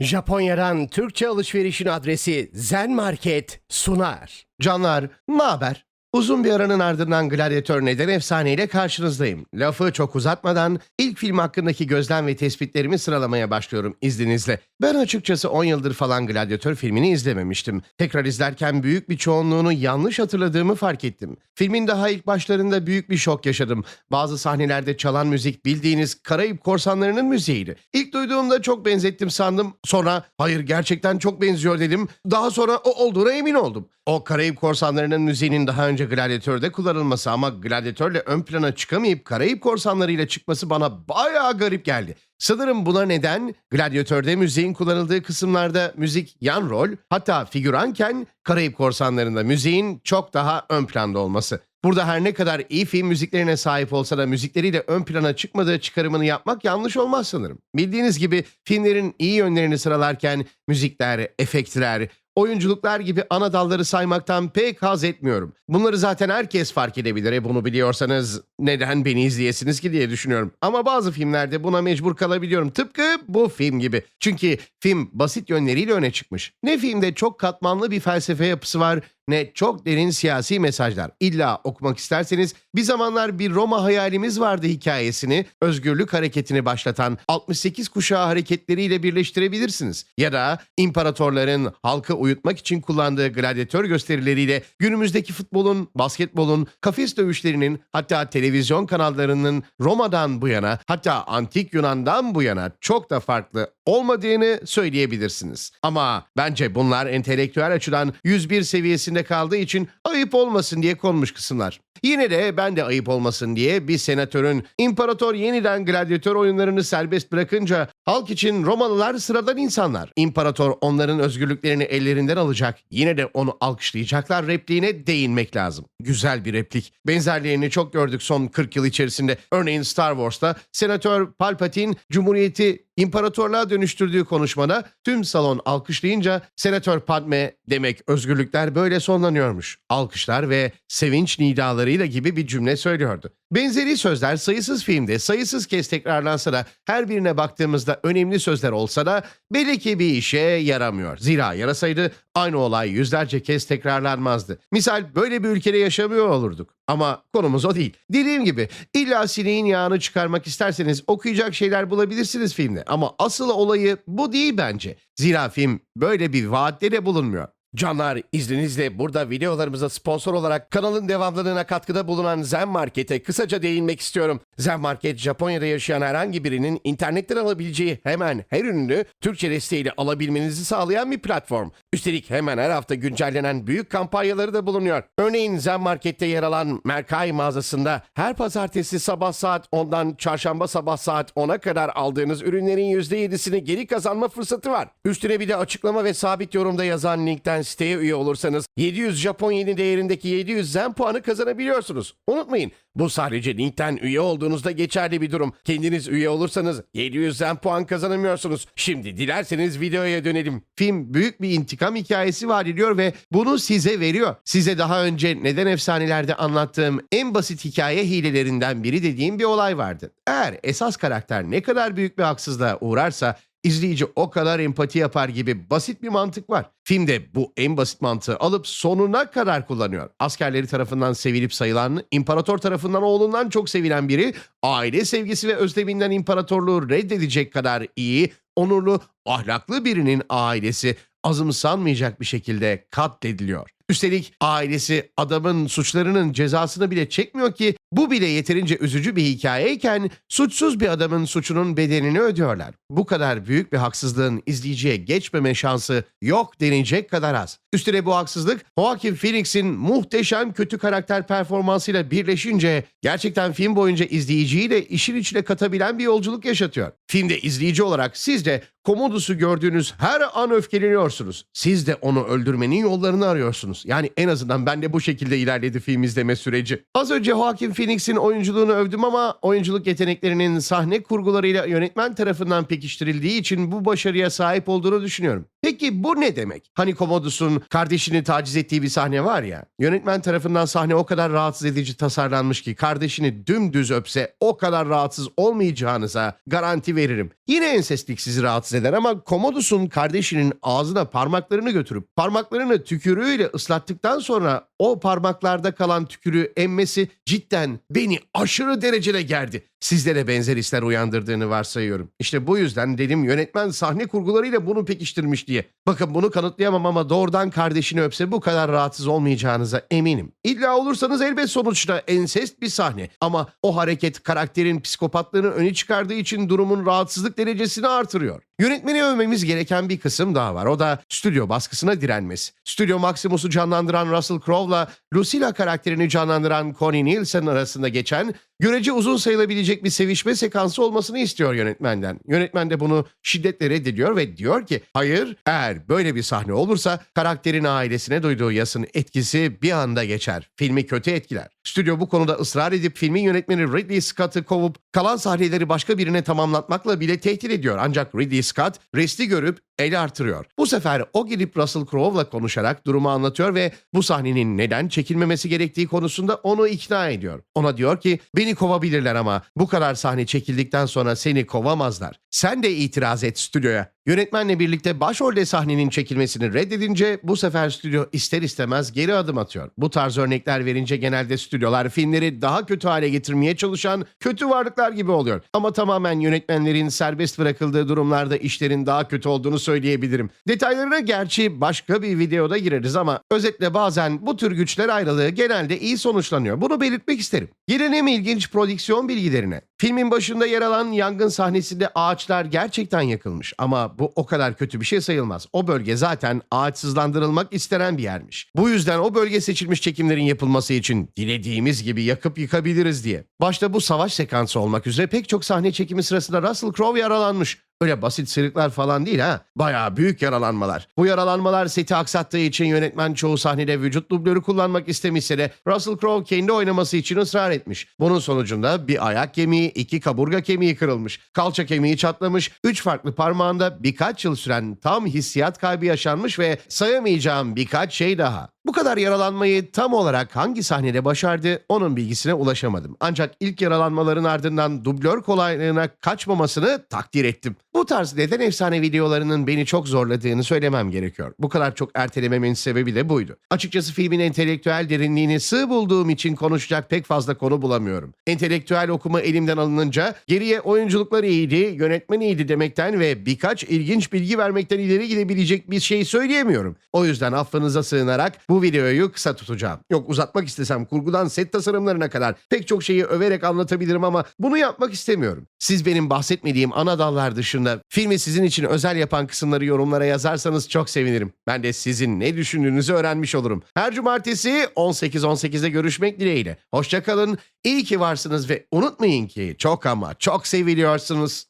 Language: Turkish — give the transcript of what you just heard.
Japonya'dan Türkçe alışverişin adresi Zen Market sunar. Canlar, ne haber? Uzun bir aranın ardından Gladyatör Neden Efsane ile karşınızdayım. Lafı çok uzatmadan ilk film hakkındaki gözlem ve tespitlerimi sıralamaya başlıyorum izninizle. Ben açıkçası 10 yıldır falan Gladyatör filmini izlememiştim. Tekrar izlerken büyük bir çoğunluğunu yanlış hatırladığımı fark ettim. Filmin daha ilk başlarında büyük bir şok yaşadım. Bazı sahnelerde çalan müzik bildiğiniz Karayip Korsanları'nın müziğiydi. İlk duyduğumda çok benzettim sandım. Sonra hayır gerçekten çok benziyor dedim. Daha sonra o olduğuna emin oldum. O Karayip Korsanları'nın müziğinin daha önce Gladiatör'de kullanılması ama Gladiatör'le ön plana çıkamayıp Karayip Korsanları'yla çıkması bana bayağı garip geldi. Sanırım buna neden Gladiatör'de müziğin kullanıldığı kısımlarda müzik yan rol hatta figüranken Karayip Korsanları'nda müziğin çok daha ön planda olması. Burada her ne kadar iyi film müziklerine sahip olsa da müzikleriyle ön plana çıkmadığı çıkarımını yapmak yanlış olmaz sanırım. Bildiğiniz gibi filmlerin iyi yönlerini sıralarken müzikler, efektler, oyunculuklar gibi ana dalları saymaktan pek haz etmiyorum. Bunları zaten herkes fark edebilir. E bunu biliyorsanız neden beni izleyesiniz ki diye düşünüyorum. Ama bazı filmlerde buna mecbur kalabiliyorum. Tıpkı bu film gibi. Çünkü film basit yönleriyle öne çıkmış. Ne filmde çok katmanlı bir felsefe yapısı var ne çok derin siyasi mesajlar. İlla okumak isterseniz bir zamanlar bir Roma hayalimiz vardı hikayesini özgürlük hareketini başlatan 68 kuşağı hareketleriyle birleştirebilirsiniz. Ya da imparatorların halkı uyutmak için kullandığı gladyatör gösterileriyle günümüzdeki futbolun, basketbolun, kafes dövüşlerinin hatta televizyon kanallarının Roma'dan bu yana hatta antik Yunan'dan bu yana çok da farklı olmadığını söyleyebilirsiniz. Ama bence bunlar entelektüel açıdan 101 seviyesinde kaldığı için ayıp olmasın diye konmuş kısımlar. Yine de ben de ayıp olmasın diye bir senatörün imparator yeniden gladyatör oyunlarını serbest bırakınca halk için Romalılar sıradan insanlar. İmparator onların özgürlüklerini ellerinden alacak yine de onu alkışlayacaklar repliğine değinmek lazım. Güzel bir replik. Benzerlerini çok gördük son 40 yıl içerisinde. Örneğin Star Wars'ta senatör Palpatine Cumhuriyeti imparatorluğa dönüştürdüğü konuşmada tüm salon alkışlayınca senatör Padme demek özgürlükler böyle sonlanıyormuş. Alkışlar ve sevinç nidalarıyla gibi bir cümle söylüyordu. Benzeri sözler sayısız filmde sayısız kez tekrarlansa da her birine baktığımızda önemli sözler olsa da belli ki bir işe yaramıyor. Zira yarasaydı aynı olay yüzlerce kez tekrarlanmazdı. Misal böyle bir ülkede yaşamıyor olurduk. Ama konumuz o değil. Dediğim gibi illa sineğin yağını çıkarmak isterseniz okuyacak şeyler bulabilirsiniz filmde. Ama asıl olayı bu değil bence. Zira film böyle bir vaatte de bulunmuyor. Canlar izninizle burada videolarımıza sponsor olarak kanalın devamlılığına katkıda bulunan Zen Market'e kısaca değinmek istiyorum. Zen Market Japonya'da yaşayan herhangi birinin internetten alabileceği hemen her ürünü Türkçe desteğiyle alabilmenizi sağlayan bir platform. Üstelik hemen her hafta güncellenen büyük kampanyaları da bulunuyor. Örneğin Zen Market'te yer alan Merkay mağazasında her pazartesi sabah saat 10'dan çarşamba sabah saat 10'a kadar aldığınız ürünlerin %7'sini geri kazanma fırsatı var. Üstüne bir de açıklama ve sabit yorumda yazan linkten siteye üye olursanız 700 Japon yeni değerindeki 700 zen puanı kazanabiliyorsunuz. Unutmayın bu sadece linkten üye olduğunuzda geçerli bir durum. Kendiniz üye olursanız 700 zen puan kazanamıyorsunuz. Şimdi dilerseniz videoya dönelim. Film büyük bir intikam hikayesi vaat ediyor ve bunu size veriyor. Size daha önce neden efsanelerde anlattığım en basit hikaye hilelerinden biri dediğim bir olay vardı. Eğer esas karakter ne kadar büyük bir haksızlığa uğrarsa izleyici o kadar empati yapar gibi basit bir mantık var. Filmde bu en basit mantığı alıp sonuna kadar kullanıyor. Askerleri tarafından sevilip sayılan, imparator tarafından oğlundan çok sevilen biri, aile sevgisi ve özleminden imparatorluğu reddedecek kadar iyi, onurlu, ahlaklı birinin ailesi azımsanmayacak bir şekilde katlediliyor. Üstelik ailesi adamın suçlarının cezasını bile çekmiyor ki bu bile yeterince üzücü bir hikayeyken suçsuz bir adamın suçunun bedelini ödüyorlar. Bu kadar büyük bir haksızlığın izleyiciye geçmeme şansı yok denilecek kadar az. Üstüne bu haksızlık Joaquin Phoenix'in muhteşem kötü karakter performansıyla birleşince gerçekten film boyunca izleyiciyi de işin içine katabilen bir yolculuk yaşatıyor. Filmde izleyici olarak siz de Komodus'u gördüğünüz her an öfkeleniyorsunuz. Siz de onu öldürmenin yollarını arıyorsunuz. Yani en azından ben de bu şekilde ilerledi film izleme süreci. Az önce Joaquin Phoenix'in oyunculuğunu övdüm ama oyunculuk yeteneklerinin sahne kurgularıyla yönetmen tarafından pekiştirildiği için bu başarıya sahip olduğunu düşünüyorum. Peki bu ne demek? Hani Commodus'un kardeşini taciz ettiği bir sahne var ya. Yönetmen tarafından sahne o kadar rahatsız edici tasarlanmış ki kardeşini dümdüz öpse o kadar rahatsız olmayacağınıza garanti veririm. Yine ensestlik sizi rahatsız eder ama Commodus'un kardeşinin ağzına parmaklarını götürüp parmaklarını tükürüğüyle ıslattıktan sonra o parmaklarda kalan tükürüğü emmesi cidden beni aşırı derecede gerdi. Sizlere benzer hisler uyandırdığını varsayıyorum. İşte bu yüzden dedim yönetmen sahne kurgularıyla bunu pekiştirmiş diye. Bakın bunu kanıtlayamam ama doğrudan kardeşini öpse bu kadar rahatsız olmayacağınıza eminim. İlla olursanız elbet sonuçta ensest bir sahne. Ama o hareket karakterin psikopatlığını öne çıkardığı için durumun rahatsızlık derecesini artırıyor. Yönetmeni övmemiz gereken bir kısım daha var. O da stüdyo baskısına direnmesi. Stüdyo Maximus'u canlandıran Russell Crowe'la Lucilla karakterini canlandıran Connie Nielsen arasında geçen görece uzun sayılabilecek bir sevişme sekansı olmasını istiyor yönetmenden. Yönetmen de bunu şiddetle reddediyor ve diyor ki hayır eğer böyle bir sahne olursa karakterin ailesine duyduğu yasın etkisi bir anda geçer. Filmi kötü etkiler. Stüdyo bu konuda ısrar edip filmin yönetmeni Ridley Scott'ı kovup kalan sahneleri başka birine tamamlatmakla bile tehdit ediyor. Ancak Ridley Scott resti görüp el artırıyor. Bu sefer o gidip Russell Crowe'la konuşarak durumu anlatıyor ve bu sahnenin neden çekilmemesi gerektiği konusunda onu ikna ediyor. Ona diyor ki beni kovabilirler ama bu kadar sahne çekildikten sonra seni kovamazlar. Sen de itiraz et stüdyoya. Yönetmenle birlikte başrolde sahnenin çekilmesini reddedince bu sefer stüdyo ister istemez geri adım atıyor. Bu tarz örnekler verince genelde stüdyolar filmleri daha kötü hale getirmeye çalışan kötü varlıklar gibi oluyor. Ama tamamen yönetmenlerin serbest bırakıldığı durumlarda işlerin daha kötü olduğunu söyleyebilirim. Detaylarına gerçi başka bir videoda gireriz ama özetle bazen bu tür güçler ayrılığı genelde iyi sonuçlanıyor. Bunu belirtmek isterim. Gelelim ilginç prodüksiyon bilgilerine. Filmin başında yer alan yangın sahnesinde ağaçlar gerçekten yakılmış ama bu o kadar kötü bir şey sayılmaz. O bölge zaten ağaçsızlandırılmak istenen bir yermiş. Bu yüzden o bölge seçilmiş çekimlerin yapılması için dilediğimiz gibi yakıp yıkabiliriz diye. Başta bu savaş sekansı olmak üzere pek çok sahne çekimi sırasında Russell Crowe yaralanmış. Öyle basit sırıklar falan değil ha. Bayağı büyük yaralanmalar. Bu yaralanmalar seti aksattığı için yönetmen çoğu sahnede vücut dublörü kullanmak istemişse de Russell Crowe kendi oynaması için ısrar etmiş. Bunun sonucunda bir ayak kemiği, iki kaburga kemiği kırılmış. Kalça kemiği çatlamış. Üç farklı parmağında birkaç yıl süren tam hissiyat kaybı yaşanmış ve sayamayacağım birkaç şey daha. Bu kadar yaralanmayı tam olarak hangi sahnede başardı onun bilgisine ulaşamadım. Ancak ilk yaralanmaların ardından dublör kolaylığına kaçmamasını takdir ettim. Bu tarz neden efsane videolarının beni çok zorladığını söylemem gerekiyor. Bu kadar çok ertelememin sebebi de buydu. Açıkçası filmin entelektüel derinliğini sığ bulduğum için konuşacak pek fazla konu bulamıyorum. Entelektüel okuma elimden alınınca geriye oyunculuklar iyiydi, yönetmen iyiydi demekten ve birkaç ilginç bilgi vermekten ileri gidebilecek bir şey söyleyemiyorum. O yüzden affınıza sığınarak bu videoyu kısa tutacağım. Yok uzatmak istesem kurgudan set tasarımlarına kadar pek çok şeyi överek anlatabilirim ama bunu yapmak istemiyorum. Siz benim bahsetmediğim ana dallar dışında filmi sizin için özel yapan kısımları yorumlara yazarsanız çok sevinirim. Ben de sizin ne düşündüğünüzü öğrenmiş olurum. Her cumartesi 18.18'de görüşmek dileğiyle. Hoşçakalın, iyi ki varsınız ve unutmayın ki çok ama çok seviliyorsunuz.